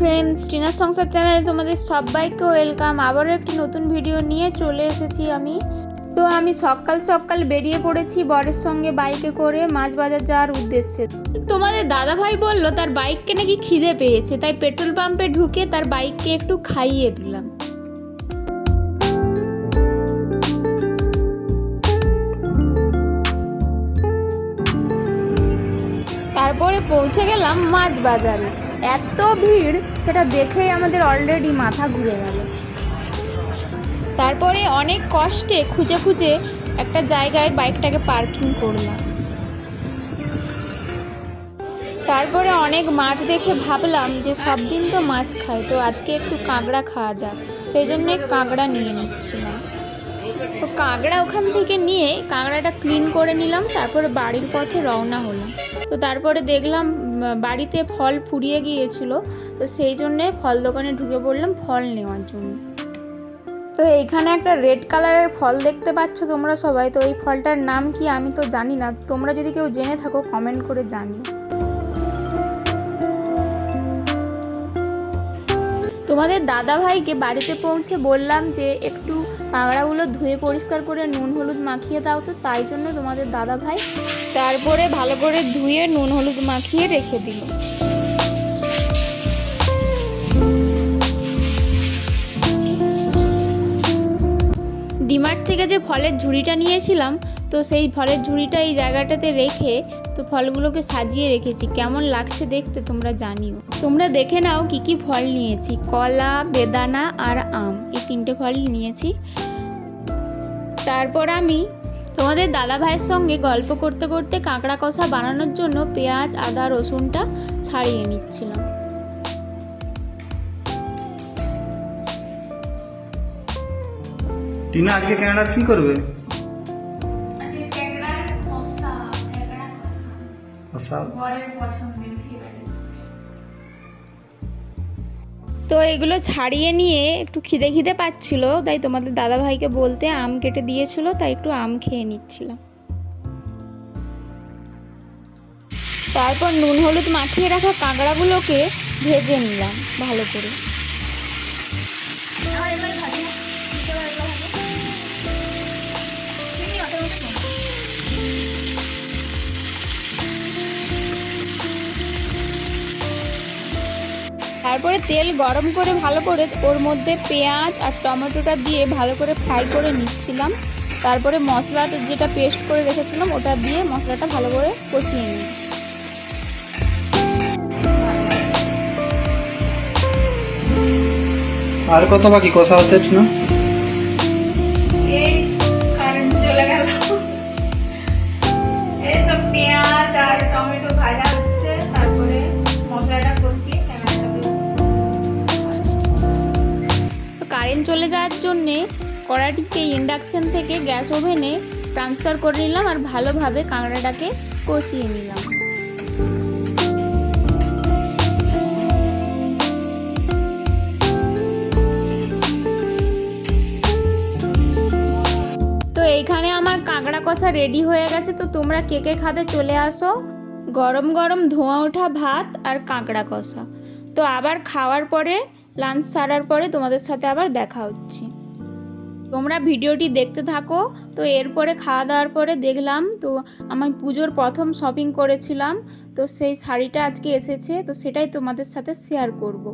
Friends টিনার সংসার চ্যানেলে তোমাদের সবাইকে ওয়েলকাম। আবারও একটি নতুন ভিডিও নিয়ে চলে এসেছি আমি। তো আমি সকাল সকাল বেরিয়ে পড়েছি বরের সঙ্গে বাইকে করে মাছ বাজার যাওয়ার উদ্দেশ্যে। তোমাদের দাদা ভাই বলল, তার বাইককে নাকি খিদে পেয়েছে, তাই পেট্রোল পাম্পে ঢুকে তার বাইককে একটু খাইয়ে দিলাম। তারপরে পৌঁছে গেলাম মাছ বাজারে। এত ভিড়, সেটা দেখেই আমাদের অলরেডি মাথা ঘুরে গেল। তারপরে অনেক কষ্টে খুঁজে খুঁজে একটা জায়গায় বাইকটাকে পার্কিং করলাম। তারপরে অনেক মাছ দেখে ভাবলাম যে সব দিন তো মাছ খাই, তো আজকে একটু কাঁকড়া খাওয়া যাক। সেই জন্যে কাঁকড়া নিয়ে নিচ্ছিলাম। তো কাঁকড়া ওখান থেকে নিয়ে কাঁকড়াটা ক্লিন করে নিলাম, তারপরে বাড়ির পথে রওনা হলাম। তো তারপরে দেখলাম বাড়িতে ফল ফুরিয়ে গিয়েছিল, তো সেই জন্যে ফল দোকানে ঢুকে পড়লাম ফল নেওয়ার জন্য। তো এইখানে একটা রেড কালারের ফল দেখতে পাচ্ছ তোমরা সবাই, তো এই ফলটার নাম কি আমি তো জানি না। তোমরা যদি কেউ জেনে থাকো কমেন্ট করে জানিও। তোমাদের দাদা ভাইকে বাড়িতে পৌঁছে বললাম যে, একটু কাঁকড়াগুলো ধুয়ে পরিষ্কার করে নুন হলুদ মাখিয়ে দাও তো, তাই জন্য তোমাদের দাদা ভাই তারপরে ভালো করে ধুয়ে নুন হলুদ মাখিয়ে রেখে দিল। ডিমার্ট থেকে যে ফলের ঝুড়িটা নিয়েছিলাম তো সেই ফলের ঝুড়িটা এই জায়গাটাতে রেখে তো ফলগুলোকে সাজিয়ে রেখেছি। কেমন লাগছে দেখতে তোমরা জানিও। তোমরা দেখে নাও কি কি ফল নিয়েছি। কলা, বেদানা আর আম, এই তিনটে ফলই নিয়েছি। তারপর আমি তোমাদের দাদা ভাইয়ের সঙ্গে গল্প করতে করতে কাঁকড়া কষা বানানোর জন্য পেঁয়াজ, আদা, রসুনটা ছাড়িয়ে নিচ্ছিলাম। টিনা, আজকে ক্যানাডা কি করবে? তো এগুলো ছাড়িয়ে নিয়ে একটু খিদে খিদে পাচ্ছিল তাই তোমাদের দাদা ভাইকে বলতে আম কেটে দিয়েছিল তাই একটু আম খেয়ে নিচ্ছিলাম। তারপর নুন হলুদ মাখিয়ে রাখা কাঁকড়াগুলোকে ভেজে নিলাম ভালো করে। তারপরে তেল গরম করে ভালো করে ওর মধ্যে পেঁয়াজ আর টমেটোটা দিয়ে ভালো করে ফ্রাই করে নিচ্ছিলাম। তারপরে মশলাটা যেটা পেস্ট করে রেখেছিলাম, ওটা দিয়ে মশলাটা ভালো করে কষিয়ে নিই। আর কত বাকি কষা হতে টিনা? কড়াটিকে ইন্ডাকশন থেকে গ্যাস ওভেনে ট্রান্সফার করে নিলাম আর ভালোভাবে কাঁকড়াটাকে কষিয়ে নিলাম। তো এইখানে আমার কাঁকড়া কষা রেডি হয়ে গেছে। তো তোমরা কে কে খাবে চলে আসো। গরম গরম ধোঁয়া ওঠা ভাত আর কাঁকড়া কষা। তো আবার খাওয়ার পরে লাঞ্চ সারার পরে তোমাদের সাথে আবার দেখা হচ্ছে। তোমরা ভিডিওটি দেখতে থাকো। তো এরপরে খাওয়া দাওয়ার পরে দেখলাম, তো আমি পুজোর প্রথম শপিং করেছিলাম। তো সেই শাড়িটা আজকে এসেছে, তো সেটাই তোমাদের সাথে শেয়ার করব।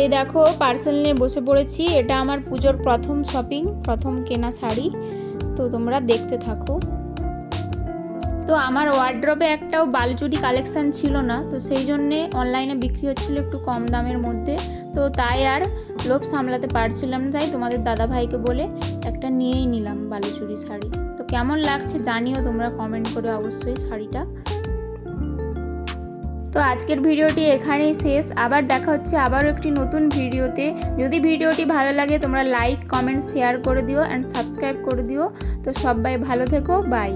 এই দেখো পার্সেল নিয়ে বসে পড়েছি। এটা আমার পুজোর প্রথম শপিং প্রথম কেনা শাড়ি। তো তোমরা দেখতে থাকো। তো আমার ওয়ার্ড্রপে একটাও বালচুরি কালেকশান ছিল না, তো সেই জন্যে অনলাইনে বিক্রি হচ্ছিল একটু কম দামের মধ্যে। তো তাই আর লোভ সামলাতে পারছিলাম তাই তোমাদের দাদা ভাইকে বলে একটা নিয়েই নিলাম বালুচুরি শাড়ি। তো কেমন লাগছে জানিও তোমরা কমেন্ট করে অবশ্যই শাড়িটা। তো আজকের ভিডিওটি এখানেই শেষ, আবার দেখা হচ্ছে আবারও একটি নতুন ভিডিওতে। যদি ভিডিওটি ভালো লাগে তোমরা লাইক কমেন্ট শেয়ার করে দিও অ্যান্ড সাবস্ক্রাইব করে দিও। তো সবাই ভালো থেকো বাই